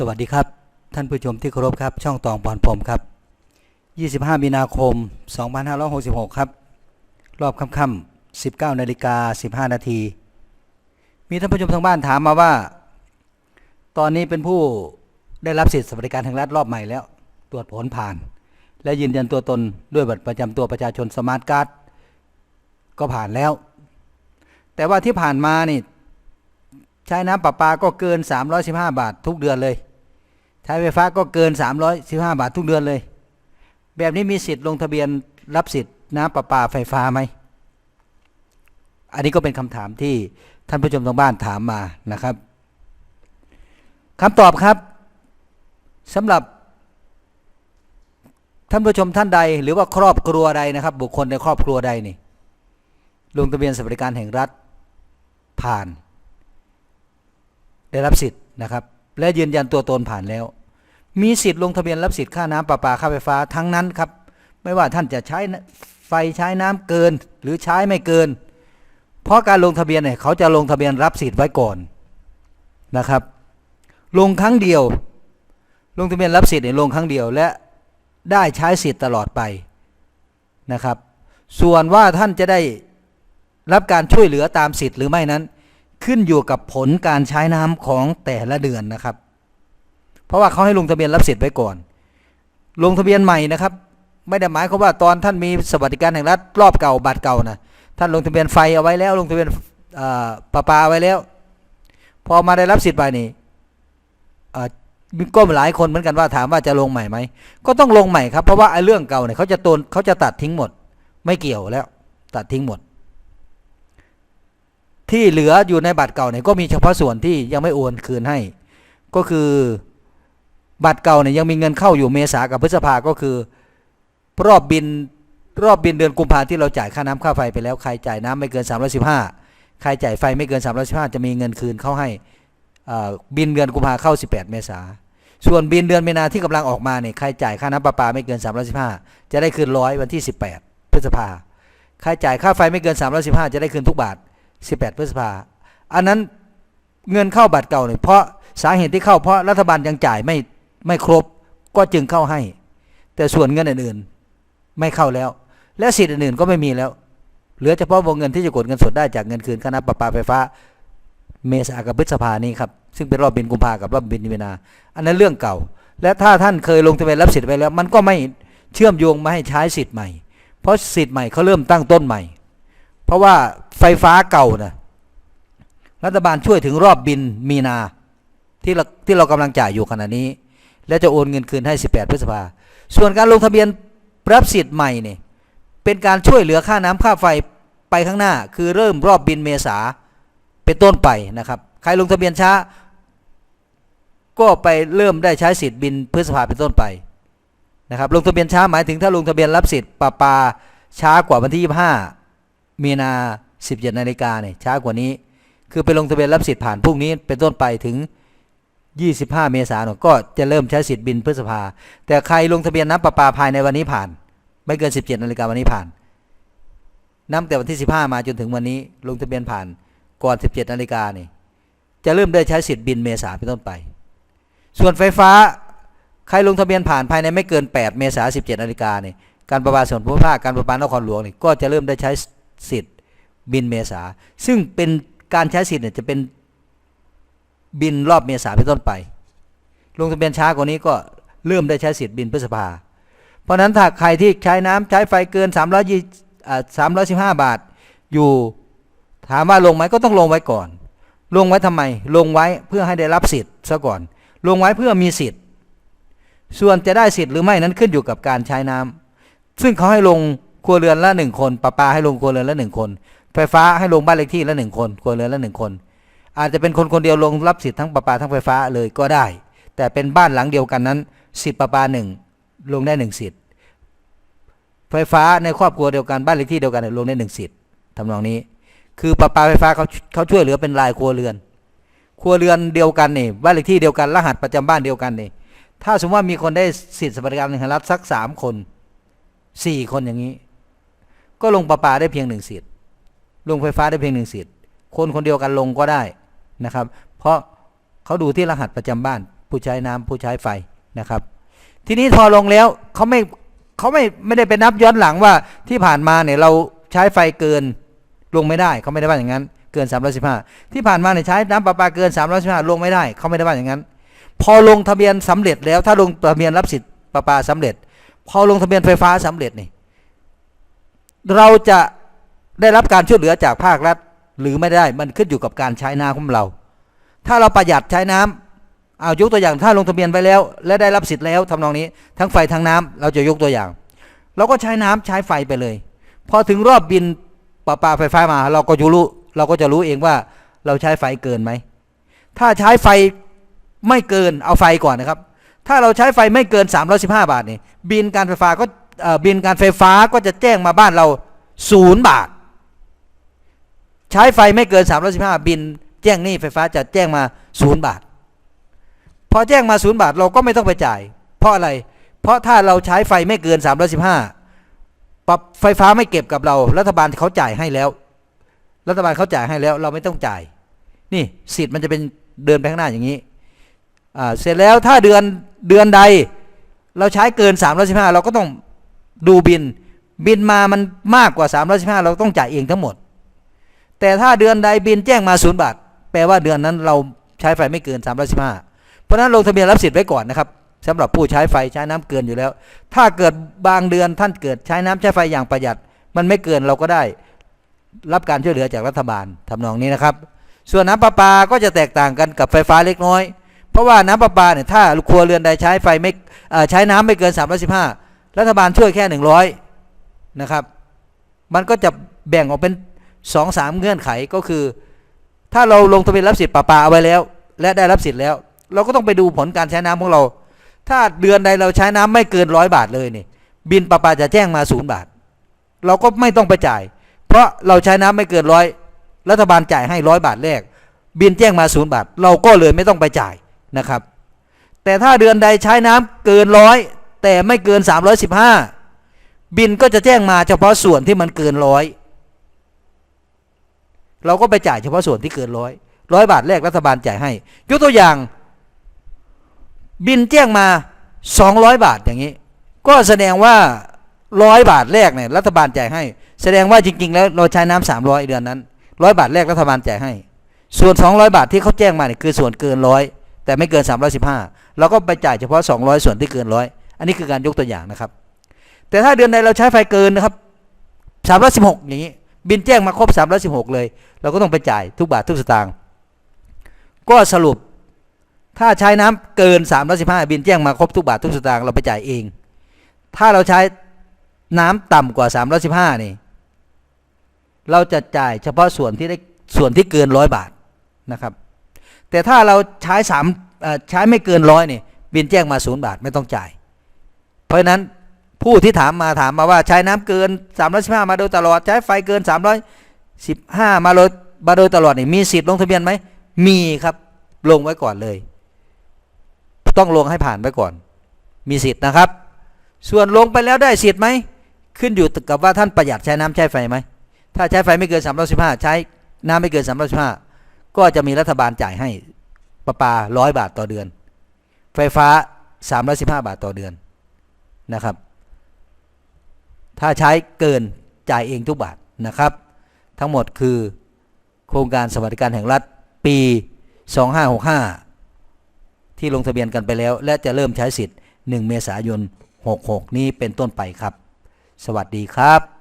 สวัสดีครับ ท่านผู้ชมที่เคารพครับ ช่องตองพรพรหมครับ 25 มีนาคม 2566 ครับ รอบค่ำๆ19นาฬิกา15 นาที มีท่านผู้ชมทางบ้านถามมาว่า ตอนนี้เป็นผู้ได้รับสิทธิสวัสดิการแห่งรัฐรอบใหม่แล้ว ตรวจผลผ่าน และยืนยันตัวตนด้วยบัตรประจำตัวประชาชนสมาร์ทการ์ดก็ผ่านแล้ว แต่ว่าที่ผ่านมานี่ใช้น้ำประปาก็เกิน 315 บาททุกเดือนเลย ใช้ไฟฟ้าก็เกิน 315 บาททุกเดือนเลย แบบนี้มีสิทธิ์ลงทะเบียนรับสิทธิ์น้ำประปาไฟฟ้าไหม อันนี้ก็เป็นคำถามที่ท่านผู้ชมทางบ้านถามมานะครับคำตอบครับสำหรับท่านผู้ชมท่านใด หรือว่าครอบครัวใดนะครับ บุคคลในครอบครัวใดนี่ลงทะเบียนสวัสดิการแห่งรัฐผ่าน ได้รับสิทธิ์นะครับ และยืนยันตัวตนผ่านแล้ว มีสิทธิ์ลงทะเบียนรับสิทธิ์ค่าน้ำประปาค่าไฟฟ้าทั้งนั้นครับ ไม่ว่าท่านจะใช้ไฟใช้น้ำเกินหรือใช้ไม่เกิน เพราะการลงทะเบียนเนี่ยเขาจะลงทะเบียนรับสิทธิ์ไว้ก่อนนะครับ ลงครั้งเดียว ลงทะเบียนรับสิทธิ์เนี่ยลงครั้งเดียวและได้ใช้สิทธิ์ตลอดไปนะครับ ส่วนว่าท่านจะได้รับการช่วยเหลือตามสิทธิ์หรือไม่นั้น ขึ้นอยู่กับผลการใช้น้ำของแต่ละเดือนนะครับ เพราะว่าเขาให้ลงทะเบียนรับสิทธิ์ไว้ก่อน ลงทะเบียนใหม่นะครับ ไม่ได้หมายความว่าตอนท่านมีสวัสดิการแห่งรัฐรอบเก่าบัตรเก่านะท่านลงทะเบียนไฟเอาไว้แล้ว ลงทะเบียนประปาไว้แล้ว พอมาได้รับสิทธิ์ไปนี่มีก็หลายคนเหมือนกันว่าถามว่าจะลงใหม่ไหมก็ต้องลงใหม่ครับเพราะว่าไอ้เรื่องเก่าเนี่ยเขาจะตนเขาจะตัดทิ้งหมด ไม่เกี่ยวแล้ว ตัดทิ้งหมด ที่เหลืออยู่ในบัตรเก่าเนี่ยก็มีเฉพาะส่วนที่ยังไม่โอนคืนให้ ก็คือ บัตรเก่าเนี่ยยังมีเงินเข้าอยู่เมษากับพฤษภาก็คือ รอบบินรอบบินเดือนกุมภาที่เราจ่ายค่าน้ำค่าไฟไปแล้วใครจ่ายน้ำไม่เกิน 315ใครจ่ายไฟไม่เกิน 315 จะมีเงินคืนเข้าให้อ่าบินเดือนกุมภาเข้า 18 เมษาส่วนบินเดือนมีนาที่กำลังออกมาเนี่ยใครจ่ายค่าน้ำประปาไม่เกิน 315 จะได้คืนร้อยวันที่ 18 พฤษภาใครจ่ายค่าไฟไม่เกิน 315 จะได้คืนทุกบาท 18 พฤษภาอันนั้นเงินเข้าบัตรเก่าเนี่ยเพราะสาเหตุที่เข้าเพราะรัฐบาลยังจ่ายไม่ ไม่ครบก็จึงเข้าให้ แต่ส่วนเงินอื่นๆไม่เข้าแล้ว และสิทธิ์อื่นๆก็ไม่มีแล้ว เหลือเฉพาะวงเงินที่จะกดเงินสดได้จากเงินคืนค่าน้ำประปาไฟฟ้า เมษากับพฤษภานี้ครับซึ่งเป็นรอบบินกุมภากับรอบบินมีนาอันนั้นเรื่องเก่า และถ้าท่านเคยลงทะเบียนรับสิทธิ์ไปแล้ว มันก็ไม่เชื่อมโยงมาให้ใช้สิทธิ์ใหม่ เพราะสิทธิ์ใหม่เขาเริ่มตั้งต้นใหม่ เพราะว่าไฟฟ้าเก่านะรัฐบาลช่วยถึงรอบบินมีนาที่เราที่เรากำลังจ่ายอยู่ขณะนี้ และจะโอนเงินคืนให้ 18 พฤษภา ส่วนการลงทะเบียนรับสิทธิ์ใหม่เนี่ยเป็นการช่วยเหลือค่าน้ำค่าไฟไปข้างหน้า คือเริ่มรอบบินเมษาเป็นต้นไปนะครับ ใครลงทะเบียนช้า ก็ไปเริ่มได้ใช้สิทธิ์บินพฤษภาเป็นต้นไปนะครับลงทะเบียนช้าหมายถึงถ้าลงทะเบียนรับสิทธิ์ปาปาช้ากว่าวันที่ 25 มีนา17นาฬิกาเนี่ยช้ากว่านี้ คือไปลงทะเบียนรับสิทธิ์ผ่านพรุ่งนี้เป็นต้นไปถึง 25 เมษายนก็จะเริ่มใช้สิทธิ์บินพฤษภา แต่ใครลงทะเบียนน้ำประปาภายในวันนี้ผ่าน ไม่เกิน 17นาฬิกาวันนี้ผ่านนับแต่วันที่ 15 มาจนถึงวันนี้ลงทะเบียนผ่านก่อน 17นาฬิกานี่จะเริ่มได้ใช้สิทธิ์บินเมษาเป็นต้นไป ส่วนไฟฟ้าใครลงทะเบียนผ่านภายในไม่เกิน 8 เมษายน17นาฬิกานี่การประปาส่วนภูมิภาคการประปานครหลวงนี่ก็จะเริ่มได้ใช้สิทธิ์บินเมษา ซึ่งเป็นการใช้สิทธิ์เนี่ยจะเป็น บินรอบเมษาเป็นต้นไป ลงทะเบียนช้ากว่านี้ก็เริ่มได้ใช้สิทธิ์บินพฤษภา เพราะนั้นถ้าใครที่ใช้น้ำใช้ไฟเกิน320อ่า315 บาท อยู่ถามว่าลงไหมก็ต้องลงไว้ก่อน ลงไว้ทำไม ลงไว้เพื่อให้ได้รับสิทธิ์ซะก่อน ลงไว้เพื่อมีสิทธิ์ ส่วนจะได้สิทธิ์หรือไม่นั้นขึ้นอยู่กับการใช้น้ำซึ่งเขาให้ลงครัวเรือนละหนึ่งคนประปาให้ลงครัวเรือนละหนึ่งคน ไฟฟ้าให้ลงบ้านเลขที่ละหนึ่งคนครัวเรือนละหนึ่งคน อาจจะเป็นคนคนเดียวลงรับสิทธิ์ทั้งประปาทั้งไฟฟ้าเลยก็ได้ แต่เป็นบ้านหลังเดียวกันนั้น สิทธิ์ประปาหนึ่งลงได้หนึ่งสิทธิ์ไฟฟ้าในครอบครัวเดียวกันบ้านเลขที่เดียวกันลงได้หนึ่งสิทธิ์ทำนองนี้ คือประปาไฟฟ้าเขาเขาช่วยเหลือเป็นรายครัวเรือน ครัวเรือนเดียวกันนี่บ้านเลขที่เดียวกันรหัสประจำบ้านเดียวกันนี่ถ้าสมมติว่ามีคนได้สิทธิ์สวัสดิการแห่งรัฐสักสามคนสี่คนอย่างนี้ ก็ลงประปาได้เพียงหนึ่งสิทธิ์ลงไฟฟ้าได้เพียงหนึ่งสิทธิ์คนคนเดียวกันลงก็ได้ นะครับ เพราะเขาดูที่รหัสประจำบ้าน ผู้ใช้น้ำผู้ใช้ไฟนะครับ ทีนี้พอลงแล้วเขาไม่เขาไม่ไม่ได้ไปนับย้อนหลังว่าที่ผ่านมาเนี่ยเราใช้ไฟเกินลงไม่ได้เขาไม่ได้ว่าอย่างนั้น เกิน 315 ที่ผ่านมาเนี่ยใช้น้ำประปาเกิน 315 ลงไม่ได้เขาไม่ได้ว่าอย่างนั้น พอลงทะเบียนสำเร็จแล้วถ้าลงทะเบียนรับสิทธิ์ประปาสำเร็จ พอลงทะเบียนไฟฟ้าสำเร็จนี่เราจะได้รับการช่วยเหลือจากภาครัฐ หรือไม่ได้มันขึ้นอยู่กับการใช้น้ำของเรา ถ้าเราประหยัดใช้น้ำเอายกตัวอย่างถ้าลงทะเบียนไปแล้ว และได้รับสิทธิ์แล้วทำนองนี้ ทั้งไฟทั้งน้ำเราจะยกตัวอย่าง เราก็ใช้น้ำใช้ไฟไปเลย พอถึงรอบบินประปาไฟฟ้ามา เราก็จะรู้ เราก็จะรู้เองว่าเราใช้ไฟเกินไหมถ้าใช้ไฟไม่เกินเอาไฟก่อนนะครับ ถ้าเราใช้ไฟไม่เกิน 315 บาทนี่บินการไฟฟ้าก็เออบินการไฟฟ้าก็จะแจ้งมาบ้านเราศูนย์บาท ใช้ไฟไม่เกิน 315 บิน แจ้งหนี้ไฟฟ้าจะแจ้งมาศูนย์บาท พอแจ้งมาศูนย์บาทเราก็ไม่ต้องไปจ่าย เพราะอะไร เพราะถ้าเราใช้ไฟไม่เกิน 315ปรับไฟฟ้าไม่เก็บกับเรา รัฐบาลเขาจ่ายให้แล้ว รัฐบาลเขาจ่ายให้แล้ว เราไม่ต้องจ่าย นี่สิทธิ์มันจะเป็นเดินไปข้างหน้าอย่างนี้เสร็จแล้วถ้าเดือนเดือนใด เราใช้เกิน 315 เราก็ต้องดูบิน บินมามันมากกว่า 315 เราต้องจ่ายเองทั้งหมด แต่ถ้าเดือนใดบินแจ้งมาศูนย์บาท แปลว่าเดือนนั้นเราใช้ไฟไม่เกิน315เพราะนั้นลงทะเบียนรับสิทธิ์ไว้ก่อนนะครับสำหรับผู้ใช้ไฟใช้น้ำเกินอยู่แล้ว ถ้าเกิดบางเดือนท่านเกิดใช้น้ำใช้ไฟอย่างประหยัด มันไม่เกินเราก็ได้ รับการช่วยเหลือจากรัฐบาลทำนองนี้นะครับ ส่วนน้ำประปาก็จะแตกต่างกันกับไฟฟ้าเล็กน้อย เพราะว่าน้ำประปาเนี่ยถ้าครัวเรือนใดใช้ไฟไม่ใช้น้ำไม่เกิน315รัฐบาลช่วยแค่ 100นะครับ มันก็จะแบ่งออกเป็น 2 3เงื่อนไขก็คือ ถ้าเราลงทะเบียนรับสิทธิ์ประปาเอาไว้แล้ว และได้รับสิทธิ์แล้ว เราก็ต้องไปดูผลการใช้น้ำของเรา ถ้าเดือนใดเราใช้น้ำไม่เกินร้อยบาทเลยนี่บินประปาจะแจ้งมาศูนย์บาท เราก็ไม่ต้องไปจ่าย เพราะเราใช้น้ำไม่เกินร้อยรัฐบาลจ่ายให้ร้อยบาทแรก บินแจ้งมาศูนย์บาท เราก็เลยไม่ต้องไปจ่ายนะครับ แต่ถ้าเดือนใดใช้น้ำเกินร้อยแต่ไม่เกิน 315 บินก็จะแจ้งมาเฉพาะส่วนที่มันเกินร้อย เราก็ไปจ่ายเฉพาะส่วนที่เกินร้อยร้อยบาทแรกรัฐบาลจ่ายให้ ยกตัวอย่าง บินแจ้งมา 200 บาทอย่างนี้ ก็แสดงว่าร้อยบาทแรกเนี่ยรัฐบาลจ่ายให้ แสดงว่าจริง ๆ แล้วเราใช้น้ำสามร้อยเดือนนั้นร้อยบาทแรกรัฐบาลจ่ายให้ ส่วน 200 บาทที่เขาแจ้งมาเนี่ยคือส่วนเกินร้อยแต่ไม่เกิน 315เราก็ไปจ่ายเฉพาะ 200 ส่วนที่เกินร้อยอันนี้คือการยกตัวอย่างนะครับ แต่ถ้าเดือนใดเราใช้ไฟเกินนะครับ316อย่างนี้ บินแจ้งมาครบ316 เลย เราก็ต้องไปจ่ายทุกบาททุกสตางค์ก็สรุปถ้าใช้น้ำเกิน315บินแจ้งมาครบทุกบาททุกสตางค์เราไปจ่ายเอง ถ้าเราใช้น้ำต่ำกว่า315นี่เราจะจ่ายเฉพาะส่วนที่ได้ส่วนที่เกินร้อยบาทนะครับ แต่ถ้าเราใช้สามใช้ไม่เกินร้อยนี่บินแจ้งมาศูนย์บาทไม่ต้องจ่าย เพราะฉะนั้น ผู้ที่ถามมาถามมาว่าใช้น้ำเกิน315มาโดยตลอด ใช้ไฟเกิน 315 มาโดยมาโดยตลอดนี่มีสิทธิ์ลงทะเบียนไหมมีครับลงไว้ก่อนเลย ต้องลงให้ผ่านไว้ก่อน มีสิทธิ์นะครับ ส่วนลงไปแล้วได้สิทธิ์ไหมขึ้นอยู่กับว่าท่านประหยัดใช้น้ำใช้ไฟไหมถ้าใช้ไฟไม่เกิน315ใช้น้ำไม่เกิน315ก็จะมีรัฐบาลจ่ายให้ประปา100บาทต่อเดือน ไฟฟ้า 315 บาทต่อเดือนนะครับ ถ้าใช้เกินจ่ายเองทุกบาทนะครับ ทั้งหมดคือโครงการสวัสดิการแห่งรัฐปี 2565 ที่ลงทะเบียนกันไปแล้ว และจะเริ่มใช้สิทธิ์ 1 เมษายน 66 นี้เป็นต้นไปครับ สวัสดีครับ